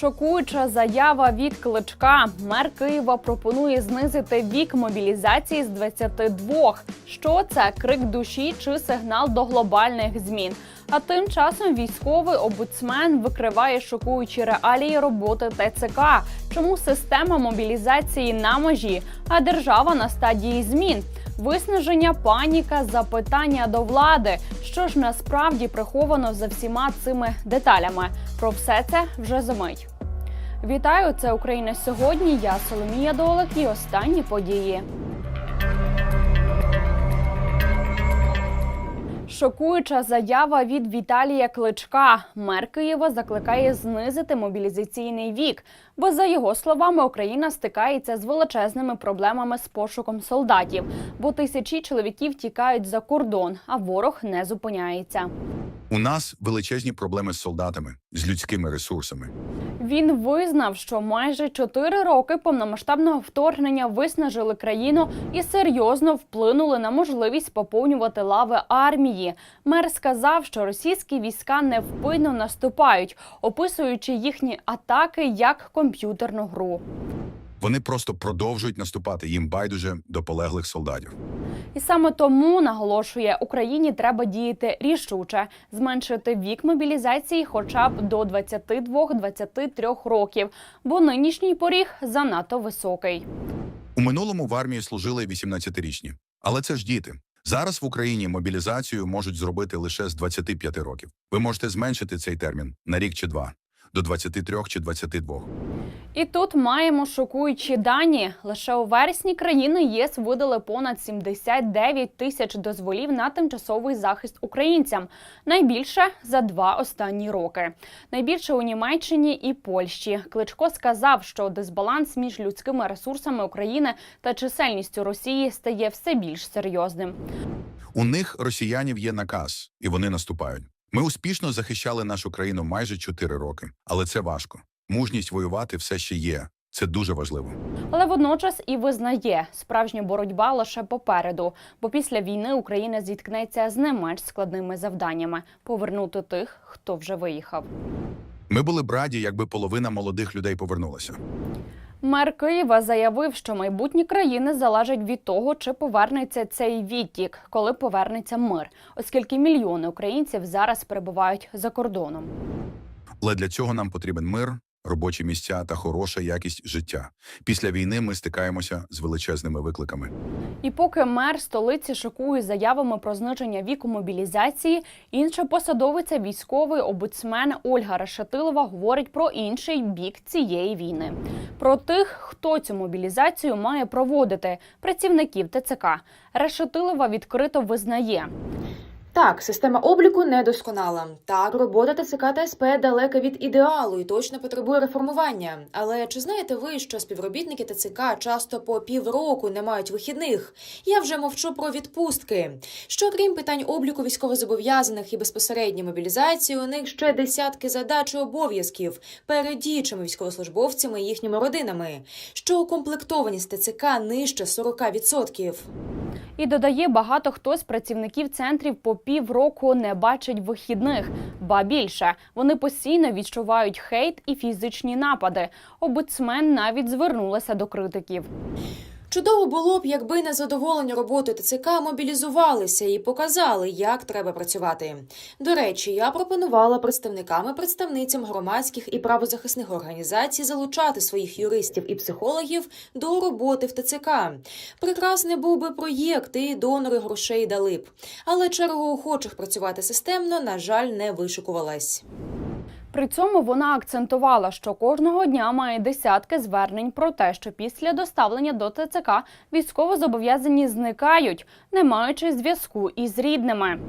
Шокуюча заява від кличка. Мер Києва пропонує знизити вік мобілізації з 22. Що це крик душі чи сигнал до глобальних змін? А тим часом військовий обуцмен викриває шокуючі реалії роботи ТЦК. Чому система мобілізації на межі, а держава на стадії змін? Виснаження, паніка, запитання до влади. Що ж насправді приховано за всіма цими деталями? Про все це вже за мить. Вітаю! Це Україна сьогодні. Я Соломія Долик і останні події. Шокуюча заява від Віталія Кличка. Мер Києва закликає знизити мобілізаційний вік, бо за його словами Україна стикається з величезними проблемами з пошуком солдатів, бо тисячі чоловіків тікають за кордон, а ворог не зупиняється. У нас величезні проблеми з солдатами, з людськими ресурсами. Він визнав, що майже чотири роки повномасштабного вторгнення виснажили країну і серйозно вплинули на можливість поповнювати лави армії. Мер сказав, що російські війська невпинно наступають, описуючи їхні атаки як комп'ютерну гру. Вони просто продовжують наступати їм байдуже до полеглих солдатів. І саме тому наголошує, Україні треба діяти рішуче, зменшити вік мобілізації хоча б до 22-23 років, бо нинішній поріг занадто високий. У минулому в армії служили 18-річні, але це ж діти. Зараз в Україні мобілізацію можуть зробити лише з 25 років. Ви можете зменшити цей термін на рік чи два до 23 чи 22. І тут маємо шокуючі дані. Лише у вересні країни ЄС видали понад 79 тисяч дозволів на тимчасовий захист українцям. Найбільше за два останні роки. Найбільше у Німеччині і Польщі. Кличко сказав, що дисбаланс між людськими ресурсами України та чисельністю Росії стає все більш серйозним. У них росіянів є наказ, і вони наступають. Ми успішно захищали нашу країну майже 4 роки, але це важко. Мужність воювати все ще є. Це дуже важливо. Але водночас і визнає, справжня боротьба лише попереду, бо після війни Україна зіткнеться з не менш складними завданнями повернути тих, хто вже виїхав. Ми були б раді, якби половина молодих людей повернулася. Мер Києва заявив, що майбутні країни залежать від того, чи повернеться цей відтік, коли повернеться мир, оскільки мільйони українців зараз перебувають за кордоном. Але для цього нам потрібен мир, робочі місця та хороша якість життя. Після війни ми стикаємося з величезними викликами. І поки мер столиці шокує заявами про зниження віку мобілізації, інша посадовиця військовий обуцмен Ольга Решетилова говорить про інший бік цієї війни. Про тих, хто цю мобілізацію має проводити працівників ТЦК. Решетилова відкрито визнає. Так, система обліку недосконала. Так, робота ТЦК та СП далека від ідеалу і точно потребує реформування. Але чи знаєте ви, що співробітники ТЦК часто по півроку не мають вихідних? Я вже мовчу про відпустки. Що крім питань обліку військовозобов'язаних і безпосередньої мобілізації, у них ще десятки задач і обов'язків перед діючими військовослужбовцями і їхніми родинами, що укомплектованість ТЦК нижче 40%. І додає, багато хто з працівників центрів по півроку не бачить вихідних. Ба більше вони постійно відчувають хейт і фізичні напади. Обуцмен навіть звернулася до критиків. Чудово було б, якби незадоволені роботою ТЦК мобілізувалися і показали, як треба працювати. До речі, я пропонувала представникам і представницям громадських і правозахисних організацій залучати своїх юристів і психологів до роботи в ТЦК. Прекрасний був би проєкт, і донори грошей дали б. Але черга охочих працювати системно, на жаль, не вишикувалась. При цьому вона акцентувала, що кожного дня має десятки звернень про те, що після доставлення до ТЦК військовозобов'язані зникають, не маючи зв'язку із рідними.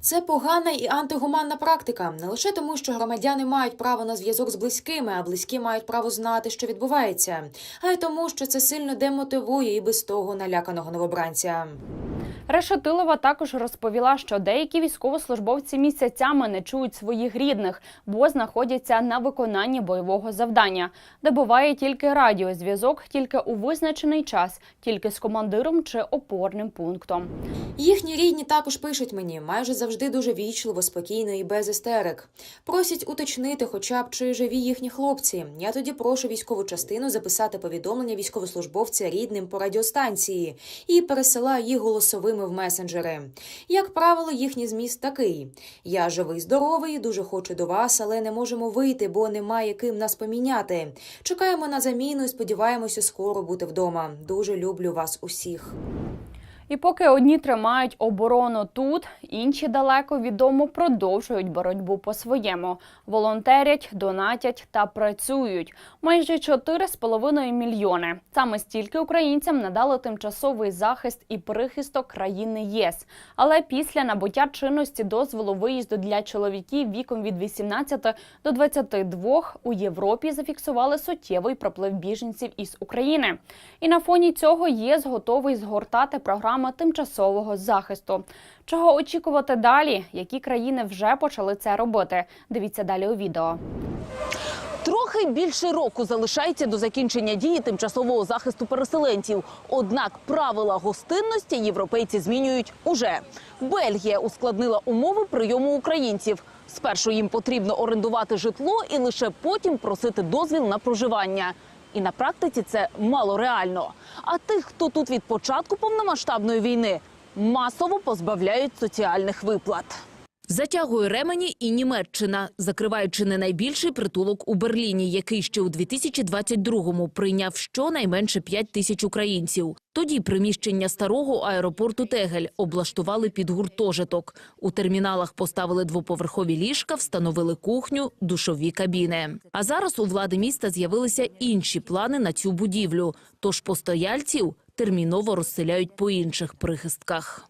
Це погана і антигуманна практика не лише тому, що громадяни мають право на зв'язок з близькими, а близькі мають право знати, що відбувається, а й тому, що це сильно демотивує і без того наляканого новобранця. Решетилова також розповіла, що деякі військовослужбовці місяцями не чують своїх рідних, бо знаходяться на виконанні бойового завдання, де буває тільки радіозв'язок, тільки у визначений час, тільки з командиром чи опорним пунктом. Їхні рідні також пишуть мені майже завжди дуже вічливо, спокійно і без істерик. Просять уточнити, хоча б чи живі їхні хлопці. Я тоді прошу військову частину записати повідомлення військовослужбовця рідним по радіостанції і пересилаю їх голосовими в месенджери. Як правило, їхній зміст такий: я живий, здоровий, дуже хочу до вас, але не можемо вийти, бо немає ким нас поміняти. Чекаємо на заміну і сподіваємося скоро бути вдома. Дуже люблю вас усіх. І поки одні тримають оборону тут, інші далеко відомо продовжують боротьбу по-своєму. Волонтерять, донатять та працюють. Майже 4,5 мільйони. Саме стільки українцям надали тимчасовий захист і прихисток країни ЄС. Але після набуття чинності дозволу виїзду для чоловіків віком від 18 до 22 у Європі зафіксували суттєвий проплив біженців із України. І на фоні цього ЄС готовий згортати програми тимчасового захисту. Чого очікувати далі? Які країни вже почали це робити? Дивіться далі у відео. Трохи більше року залишається до закінчення дії тимчасового захисту переселенців. Однак правила гостинності європейці змінюють уже. Бельгія ускладнила умови прийому українців. Спершу їм потрібно орендувати житло і лише потім просити дозвіл на проживання. І на практиці це мало реально. А тих, хто тут від початку повномасштабної війни, масово позбавляють соціальних виплат. Затягує ремені і Німеччина, закриваючи не найбільший притулок у Берліні, який ще у 2022-му прийняв щонайменше 5 тисяч українців. Тоді приміщення старого аеропорту Тегель облаштували під гуртожиток. У терміналах поставили двоповерхові ліжка, встановили кухню, душові кабіни. А зараз у влади міста з'явилися інші плани на цю будівлю. Тож постояльців терміново розселяють по інших прихистках.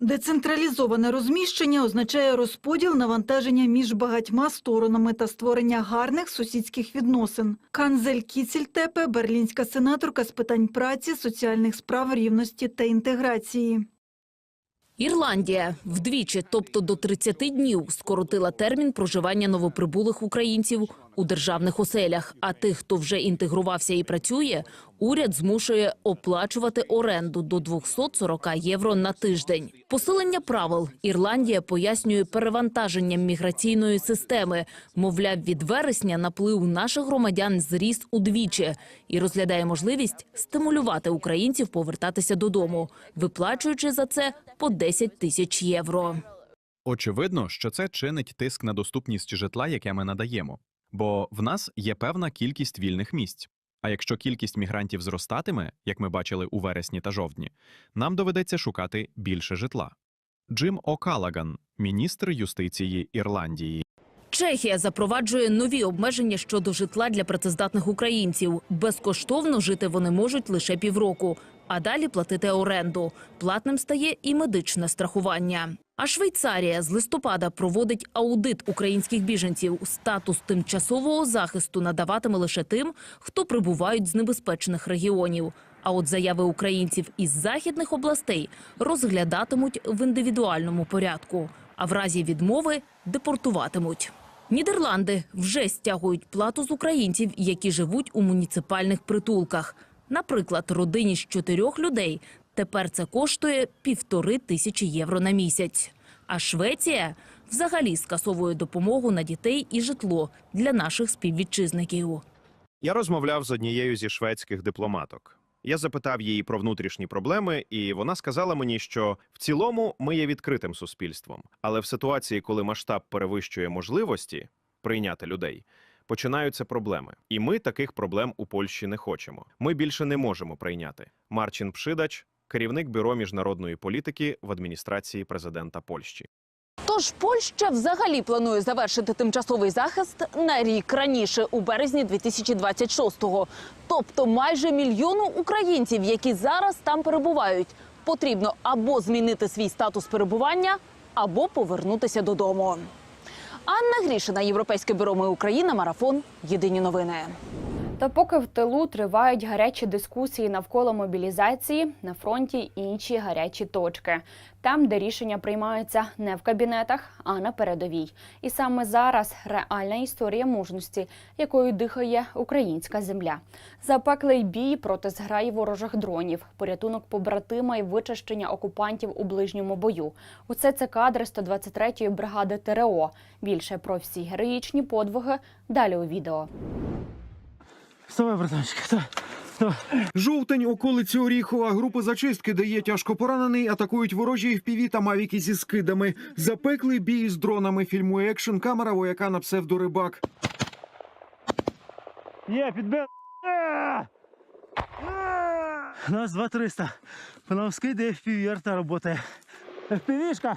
Децентралізоване розміщення означає розподіл навантаження між багатьма сторонами та створення гарних сусідських відносин. Канзель Кіцельтепе – берлінська сенаторка з питань праці, соціальних справ, рівності та інтеграції. Ірландія вдвічі, тобто до 30 днів, скоротила термін проживання новоприбулих українців у державних оселях. А тих, хто вже інтегрувався і працює, уряд змушує оплачувати оренду до 240 євро на тиждень. Посилення правил Ірландія пояснює перевантаженням міграційної системи. Мовляв, від вересня наплив наших громадян зріс удвічі і розглядає можливість стимулювати українців повертатися додому, виплачуючи за це по 10 тисяч євро. Очевидно, що це чинить тиск на доступність житла, яке ми надаємо. Бо в нас є певна кількість вільних місць. А якщо кількість мігрантів зростатиме, як ми бачили у вересні та жовтні, нам доведеться шукати більше житла. Джим О'Калаган, міністр юстиції Ірландії. Чехія запроваджує нові обмеження щодо житла для працездатних українців. Безкоштовно жити вони можуть лише півроку, а далі платити оренду. Платним стає і медичне страхування. А Швейцарія з листопада проводить аудит українських біженців. Статус тимчасового захисту надаватиме лише тим, хто прибувають з небезпечних регіонів. А от заяви українців із західних областей розглядатимуть в індивідуальному порядку, а в разі відмови депортуватимуть. Нідерланди вже стягують плату з українців, які живуть у муніципальних притулках. Наприклад, родині з чотирьох людей тепер це коштує півтори тисячі євро на місяць. А Швеція взагалі скасовує допомогу на дітей і житло для наших співвітчизників. Я розмовляв з однією зі шведських дипломаток. Я запитав її про внутрішні проблеми, і вона сказала мені, що в цілому ми є відкритим суспільством, але в ситуації, коли масштаб перевищує можливості прийняти людей, починаються проблеми. І ми таких проблем у Польщі не хочемо. Ми більше не можемо прийняти. Марчин Пшидач, керівник бюро міжнародної політики в адміністрації президента Польщі. Тож Польща взагалі планує завершити тимчасовий захист на рік раніше, у березні 2026-го. Тобто майже мільйону українців, які зараз там перебувають, потрібно або змінити свій статус перебування, або повернутися додому. Анна Грішина, Європейське бюро «Ми Україна», марафон. Єдині новини. Та поки в тилу тривають гарячі дискусії навколо мобілізації, на фронті інші гарячі точки. Там, де рішення приймаються не в кабінетах, а на передовій. І саме зараз реальна історія мужності, якою дихає українська земля. Запеклий бій проти зграї ворожих дронів, порятунок побратима і вичищення окупантів у ближньому бою. Усе це кадри 123-ї бригади ТРО. Більше про всі героїчні подвиги далі у відео. Вставай, братанчик. Жовтень, околиці Оріхова. Групи зачистки, де є тяжко поранений, атакують ворожі FPV та мавіки зі скидами. Запеклий бій з дронами. Фільмує екшн камера вояка на псевдорибак. Є, підбив. Нас 2300. Пановський, де FPV арта работає. FPV-шка.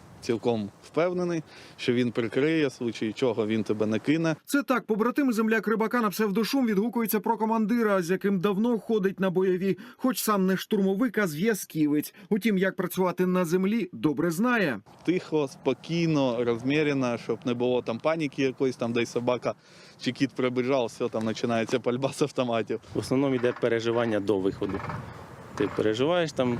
цілком впевнений, що він прикриє, в случаї чого він тебе не кине. Це так, побратим земляк рибака на псевдошум відгукується про командира, з яким давно ходить на бойові, хоч сам не штурмовик, а зв'язківець. Утім, як працювати на землі, добре знає. Тихо, спокійно, розмірено, щоб не було там паніки якоїсь, там десь собака чи кіт прибіжав, все там починається пальба з автоматів. В основному йде переживання до виходу. Ти переживаєш там,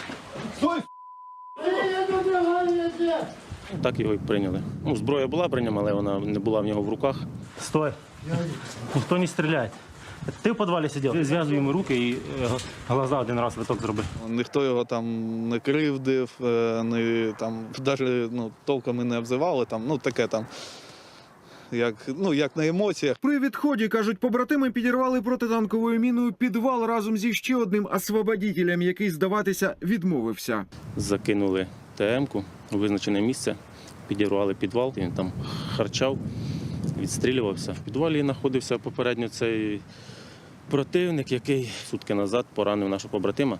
Так його і прийняли. Ну, зброя була при ньому, але вона не була в нього в руках. Стой. Ніхто не стріляє. Ти в підвалі сидів, зв'язуй йому руки і е, глаза один раз виток зроби. Ніхто його там не кривдив, е, не там навіть ну, толком і не обзивали. Там, ну таке там, як, ну, як на емоціях. При відході кажуть, побратими підірвали протитанковою міною підвал разом зі ще одним освободітелем, який здаватися відмовився. Закинули ТМ-ку у визначене місце, підірвали підвал, він там харчав, відстрілювався. В підвалі знаходився попередньо цей противник, який сутки назад поранив нашого побратима.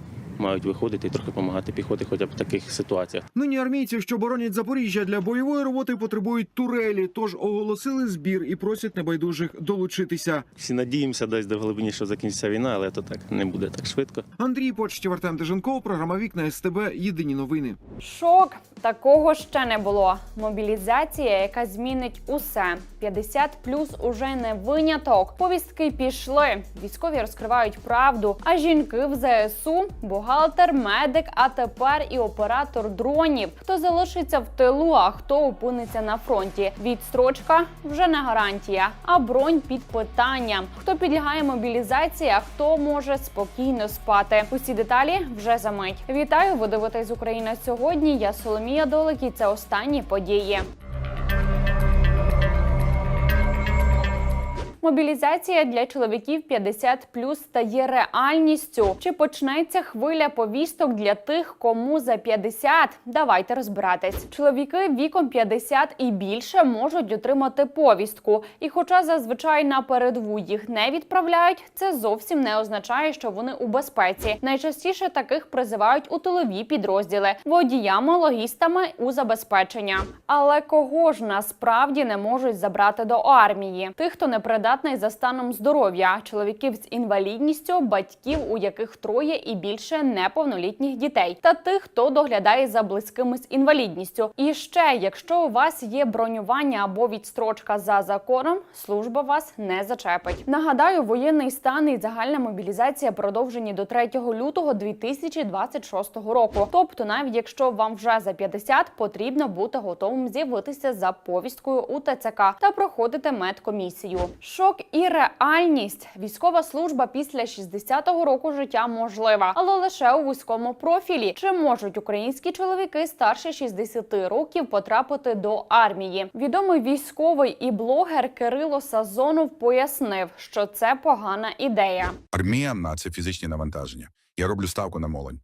мають виходити і трохи допомагати піхоті, хоча б в таких ситуаціях. Нині армійці, що боронять Запоріжжя для бойової роботи, потребують турелі, тож оголосили збір і просять небайдужих долучитися. Всі надіємося десь до глибині, що закінчиться війна, але то так не буде так швидко. Андрій Почтів, Артем Деженков, програма Вікна СТБ. Єдині новини. Шок такого ще не було. Мобілізація, яка змінить усе. 50 плюс уже не виняток. Повістки пішли. Військові розкривають правду. А жінки в ЗСУ бухгалтер, медик, а тепер і оператор дронів. Хто залишиться в тилу, а хто опиниться на фронті. Відстрочка вже не гарантія, а бронь під питанням. Хто підлягає мобілізації, а хто може спокійно спати. Усі деталі вже за мить. Вітаю! Ви дивитесь Україна сьогодні. Я Соломія Долик і це останні події. Мобілізація для чоловіків 50 плюс стає реальністю. Чи почнеться хвиля повісток для тих, кому за 50? Давайте розбиратись. Чоловіки віком 50 і більше можуть отримати повістку. І, хоча зазвичай на передову їх не відправляють, це зовсім не означає, що вони у безпеці. Найчастіше таких призивають у тилові підрозділи водіями, логістами у забезпечення. Але кого ж насправді не можуть забрати до армії? Тих, хто непридатний за станом здоров'я, чоловіків з інвалідністю, батьків, у яких троє і більше неповнолітніх дітей, та тих, хто доглядає за близькими з інвалідністю. І ще, якщо у вас є бронювання або відстрочка за законом, служба вас не зачепить. Нагадаю, воєнний стан і загальна мобілізація продовжені до 3 лютого 2026 року. Тобто, навіть якщо вам вже за 50, потрібно бути готовим з'явитися за повісткою у ТЦК та проходити медкомісію. Шок і реальність. Військова служба після 60-го року життя можлива, але лише у вузькому профілі. Чи можуть українські чоловіки старше 60 років потрапити до армії? Відомий військовий і блогер Кирило Сазонов пояснив, що це погана ідея. Армія на це фізичні навантаження. Я роблю ставку на молодь.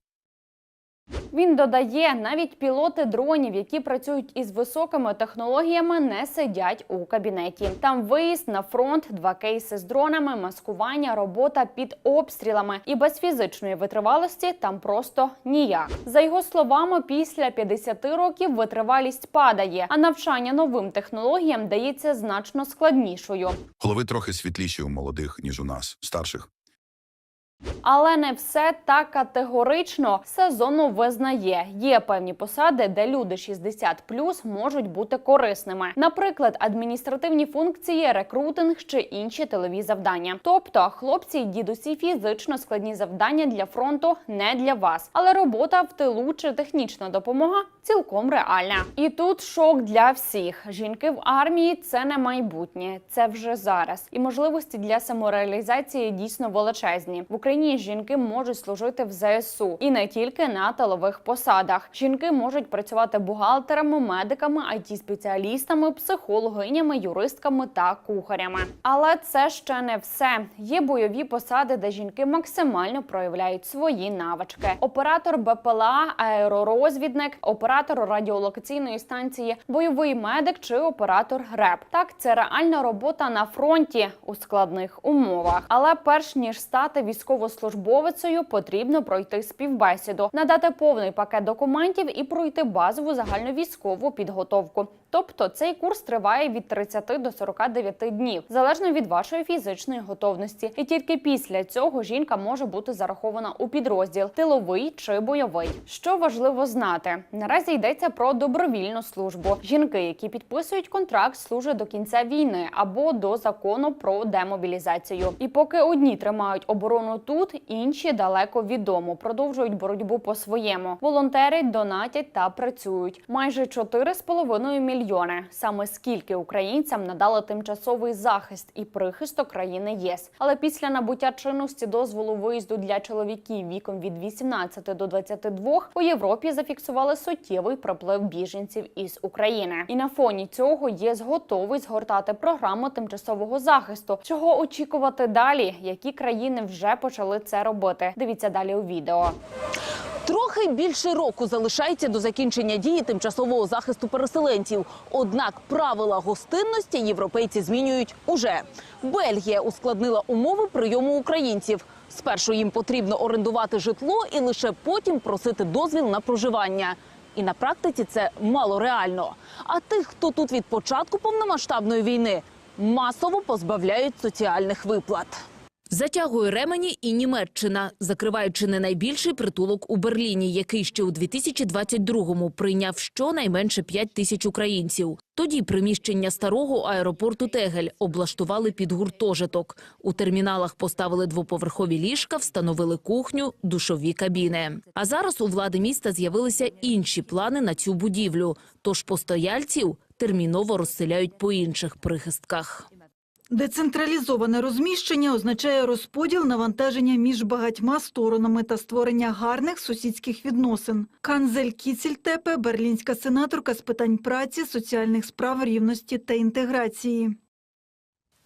Він додає, навіть пілоти дронів, які працюють із високими технологіями, не сидять у кабінеті. Там виїзд на фронт, два кейси з дронами, маскування, робота під обстрілами і без фізичної витривалості там просто ніяк. За його словами, після 50 років витривалість падає, а навчання новим технологіям дається значно складнішою. Голови трохи світліші у молодих, ніж у нас, старших. Але не все так категорично. Сезону визнає, є певні посади, де люди 60 можуть бути корисними. Наприклад, адміністративні функції, рекрутинг чи інші тилові завдання. Тобто, хлопці й дідусі фізично складні завдання для фронту не для вас. Але робота в тилу чи технічна допомога цілком реальна. І тут шок для всіх. Жінки в армії це не майбутнє, це вже зараз. І можливості для самореалізації дійсно величезні. В Україні жінки можуть служити в ЗСУ і не тільки на тилових посадах. Жінки можуть працювати бухгалтерами, медиками, it спеціалістами психологинями, юристками та кухарями. Але це ще не все. Є бойові посади, де жінки максимально проявляють свої навички. Оператор БПЛА, аеророзвідник, оператор радіолокаційної станції, бойовий медик чи оператор ГРЕП. Так, це реальна робота на фронті у складних умовах. Але перш ніж стати військовослужбовицею, потрібно пройти співбесіду, надати повний пакет документів і пройти базову загальновійськову підготовку. Тобто цей курс триває від 30 до 49 днів, залежно від вашої фізичної готовності. І тільки після цього жінка може бути зарахована у підрозділ тиловий чи бойовий. Що важливо знати, наразі йдеться про добровільну службу. Жінки, які підписують контракт, служать до кінця війни або до закону про демобілізацію. І поки одні тримають оборону тут, інші далеко від дому, продовжують боротьбу по своєму. Волонтери донатять та працюють. Майже 4,5 мільйони. Саме скільки українцям надали тимчасовий захист і прихисток країни ЄС. Але після набуття чинності дозволу виїзду для чоловіків віком від 18 до 22 у Європі зафіксували суттєвий приплив біженців із України. І на фоні цього ЄС готовий згортати програму тимчасового захисту. Чого очікувати далі? Які країни вже почали це робити? Дивіться далі у відео. Трохи більше року залишається до закінчення дії тимчасового захисту переселенців. Однак правила гостинності європейці змінюють уже. Бельгія ускладнила умови прийому українців. Спершу їм потрібно орендувати житло і лише потім просити дозвіл на проживання. І на практиці це мало реально. А тих, хто тут від початку повномасштабної війни, масово позбавляють соціальних виплат. Затягує ремені і Німеччина, закриваючи не найбільший притулок у Берліні, який ще у 2022-му прийняв щонайменше 5 тисяч українців. Тоді приміщення старого аеропорту Тегель облаштували під гуртожиток. У терміналах поставили двоповерхові ліжка, встановили кухню, душові кабіни. А зараз у влади міста з'явилися інші плани на цю будівлю. Тож постояльців терміново розселяють по інших прихистках. Децентралізоване розміщення означає розподіл навантаження між багатьма сторонами та створення гарних сусідських відносин. Канзель Кіцельтепе – берлінська сенаторка з питань праці, соціальних справ, рівності та інтеграції.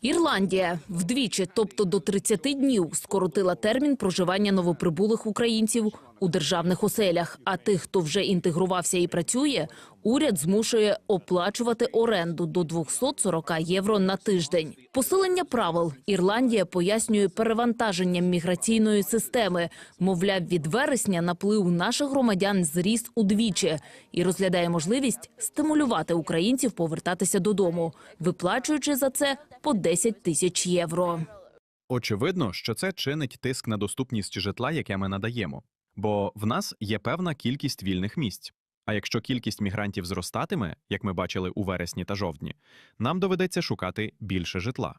Ірландія вдвічі, тобто до 30 днів, скоротила термін проживання новоприбулих українців у державних оселях. А тих, хто вже інтегрувався і працює, уряд змушує оплачувати оренду до 240 євро на тиждень. Посилення правил Ірландія пояснює перевантаженням міграційної системи. Мовляв, від вересня наплив наших громадян зріс удвічі і розглядає можливість стимулювати українців повертатися додому, виплачуючи за це по 10 тисяч євро. Очевидно, що це чинить тиск на доступність житла, яке ми надаємо, бо в нас є певна кількість вільних місць. А якщо кількість мігрантів зростатиме, як ми бачили у вересні та жовтні, нам доведеться шукати більше житла.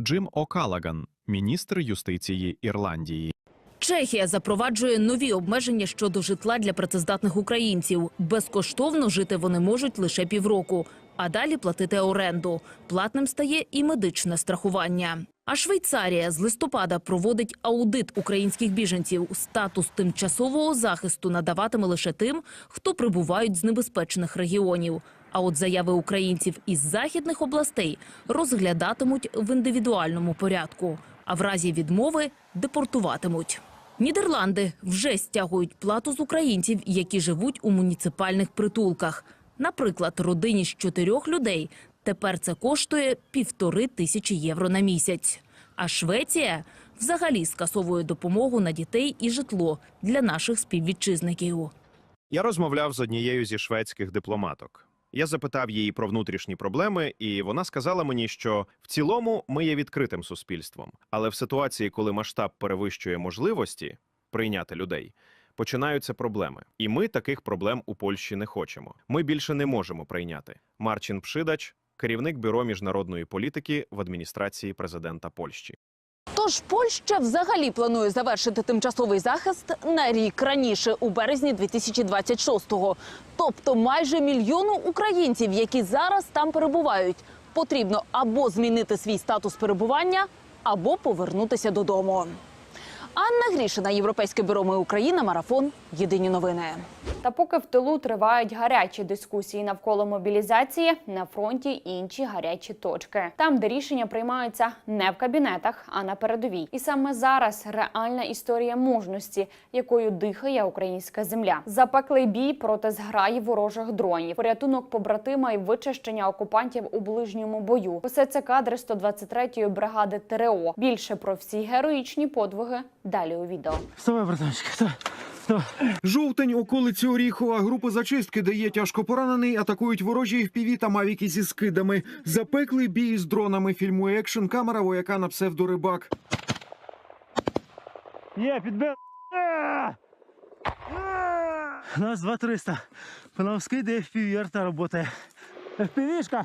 Джим О'Калаган, міністр юстиції Ірландії. Чехія запроваджує нові обмеження щодо житла для працездатних українців. Безкоштовно жити вони можуть лише півроку, а далі платити оренду. Платним стає і медичне страхування. А Швейцарія з листопада проводить аудит українських біженців. Статус тимчасового захисту надаватиме лише тим, хто прибувають з небезпечних регіонів. А от заяви українців із західних областей розглядатимуть в індивідуальному порядку, а в разі відмови депортуватимуть. Нідерланди вже стягують плату з українців, які живуть у муніципальних притулках. Наприклад, родині з чотирьох людей тепер це коштує півтори тисячі євро на місяць. А Швеція взагалі скасовує допомогу на дітей і житло для наших співвітчизників. Я розмовляв з однією зі шведських дипломаток. Я запитав її про внутрішні проблеми, і вона сказала мені, що в цілому ми є відкритим суспільством, але в ситуації, коли масштаб перевищує можливості прийняти людей, починаються проблеми. І ми таких проблем у Польщі не хочемо. Ми більше не можемо прийняти. Марчин Пшидач, керівник бюро міжнародної політики в адміністрації президента Польщі. Тож Польща взагалі планує завершити тимчасовий захист на рік раніше, у березні 2026-го. Тобто майже мільйону українців, які зараз там перебувають, потрібно або змінити свій статус перебування, або повернутися додому. Анна Грішина, Європейське бюро «Ми Україна», Марафон. Єдині новини. Та поки в тилу тривають гарячі дискусії навколо мобілізації, на фронті інші гарячі точки. Там, де рішення приймаються не в кабінетах, а на передовій. І саме зараз реальна історія мужності, якою дихає українська земля. Запеклий бій проти зграї ворожих дронів, порятунок побратима і вичищення окупантів у ближньому бою. Усе це кадри 123-ї бригади ТРО. Більше про всі героїчні подвиги далі у відео. Вставай, братанчик, вставай. Жовтень, околиці Оріхова, групи зачистки, де є тяжко поранений, атакують ворожі впіві та мавіки зі скидами. Запеклий бій з дронами. Фільмує екшн камера вояка на псевдорибак. Є, підбив. Нас 2-300. По нам скиди FPV арта работає. FPV-шка.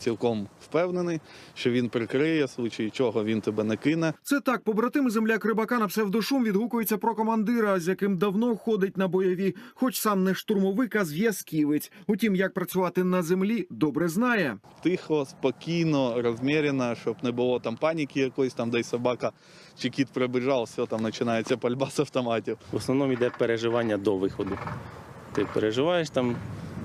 цілком впевнений, що він прикриє, в случаї чого він тебе не кине. Це так, побратим земляк рибака на псевдошум відгукується про командира, з яким давно ходить на бойові, хоч сам не штурмовик, а зв'язківець. Утім, як працювати на землі, добре знає. Тихо, спокійно, розмірено, щоб не було там паніки якоїсь, там десь собака чи кіт прибіжав, все, там починається пальба з автоматів. В основному йде переживання до виходу. Ти переживаєш там,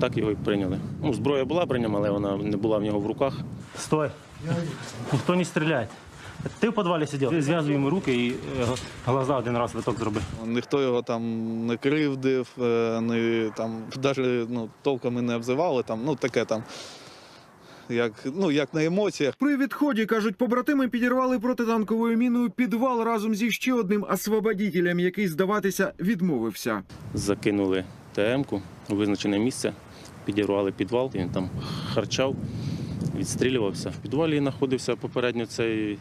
Так його і прийняли. Ну, зброя була при ньому, але вона не була в нього в руках. Стой. Ніхто не стріляє. Ти в підвалі сидів. Зв'язуй йому руки і е, глаза один раз виток зроби. Ніхто його там не кривдив, е, не там навіть ну, толком і не обзивали. Там, ну таке там. Як, ну, як на емоціях. При відході, кажуть, побратими підірвали протитанковою міною підвал разом зі ще одним освободітелем, який, здаватися, відмовився. Закинули ТМ-ку у визначене місце, підірвали підвал, він там харчав, відстрілювався. В підвалі знаходився попередньо цей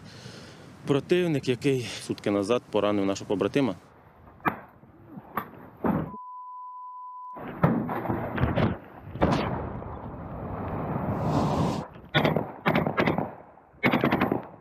противник, який сутки назад поранив нашого побратима.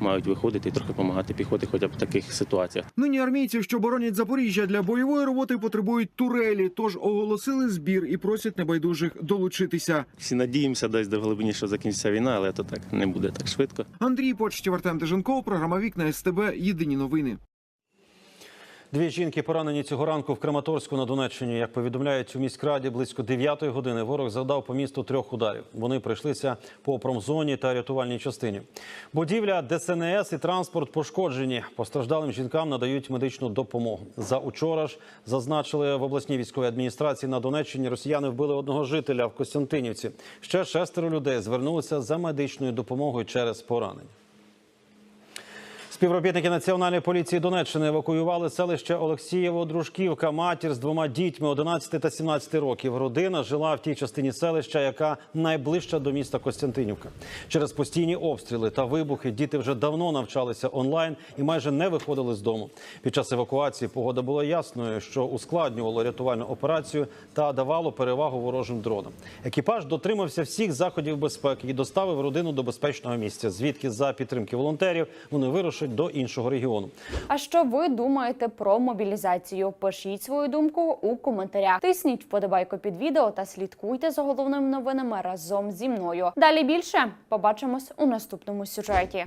мають виходити і трохи допомагати піхоті, хоча б в таких ситуаціях. Нині армійці, що боронять Запоріжжя для бойової роботи, потребують турелі, тож оголосили збір і просять небайдужих долучитися. Всі надіємося десь до глибині, що закінчиться війна, але то так не буде так швидко. Андрій Почтів, Артем Деженков, програма Вікна СТБ. Єдині новини. Дві жінки поранені цього ранку в Краматорську на Донеччині. Як повідомляють у міськраді, близько 9 години ворог завдав по місту трьох ударів. Вони прийшлися по промзоні та рятувальній частині. Будівля ДСНС і транспорт пошкоджені. Постраждалим жінкам надають медичну допомогу. За учора ж зазначили в обласній військовій адміністрації на Донеччині. Росіяни вбили одного жителя в Костянтинівці. Ще шестеро людей звернулися за медичною допомогою через поранення. Співробітники Національної поліції Донеччини евакуювали селище Олексієво Дружківка. Матір з двома дітьми 11 та 17 років. Родина жила в тій частині селища, яка найближча до міста Костянтинівка. Через постійні обстріли та вибухи діти вже давно навчалися онлайн і майже не виходили з дому. Під час евакуації погода була ясною, що ускладнювало рятувальну операцію та давало перевагу ворожим дронам. Екіпаж дотримався всіх заходів безпеки і доставив родину до безпечного місця, звідки за підтримки волонтерів вони вирушать до іншого регіону. А що ви думаєте про мобілізацію? Пишіть свою думку у коментарях. Тисніть вподобайку під відео та слідкуйте за головними новинами разом зі мною. Далі більше побачимось у наступному сюжеті.